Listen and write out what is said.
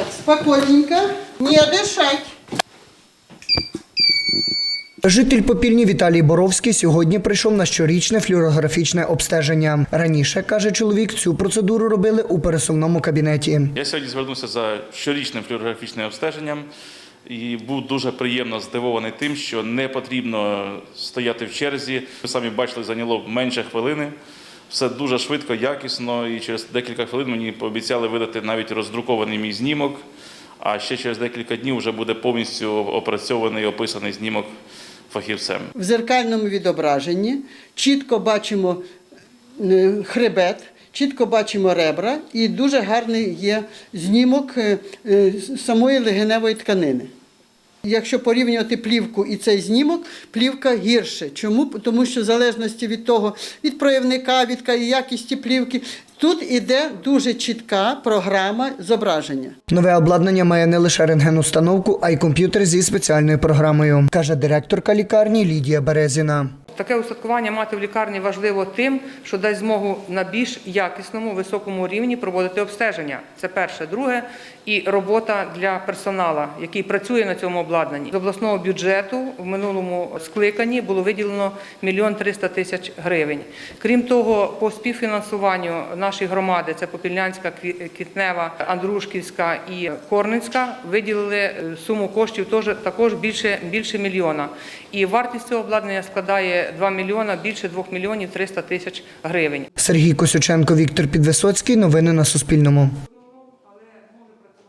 Так, спокойненько. Не дышать. Житель Попільні Віталій Боровський сьогодні прийшов на щорічне флюорографічне обстеження. Раніше каже чоловік, цю процедуру робили у пересувному кабінеті. Я сьогодні звернувся за щорічним флюорографічним обстеженням і був дуже приємно здивований тим, що не потрібно стояти в черзі. Ви самі бачили, зайняло менше хвилини. Все дуже швидко, якісно, і через декілька хвилин мені пообіцяли видати навіть роздрукований мій знімок. А ще через декілька днів вже буде повністю опрацьований описаний знімок фахівцем. В зеркальному відображенні чітко бачимо е, хребет, чітко бачимо ребра і дуже гарний є знімок е, е, самої легеневої тканини. Якщо порівнювати плівку і цей знімок, плівка гірше. Чому? Тому що в залежності від того, від проявника, від якісті плівки, тут іде дуже чітка програма зображення. Нове обладнання має не лише рентгеnuстановку, а й комп'ютер зі спеціальною програмою, каже директорка лікарні Лідія Березіна. Таке устаткування мати в лікарні важливо тим, що дасть змогу на більш якісному, високому рівні проводити обстеження. Це перше. Друге, і робота для персоналу, який працює на цьому обладнанні. З обласного бюджету в минулому скликанні було виділено мільйон триста тисяч гривень. Крім того, по співфінансуванню нашої громади, це Попільнянська, Кві- Квітнева, Андрушківська і Корницька, виділили е, суму коштів також більше, більше мільйона. І вартість цього обладнання складає 2 мільйона, більше 2 мільйонів 300 тисяч гривень. Сергій Косюченко, Віктор Підвисоцький. Новини на Суспільному.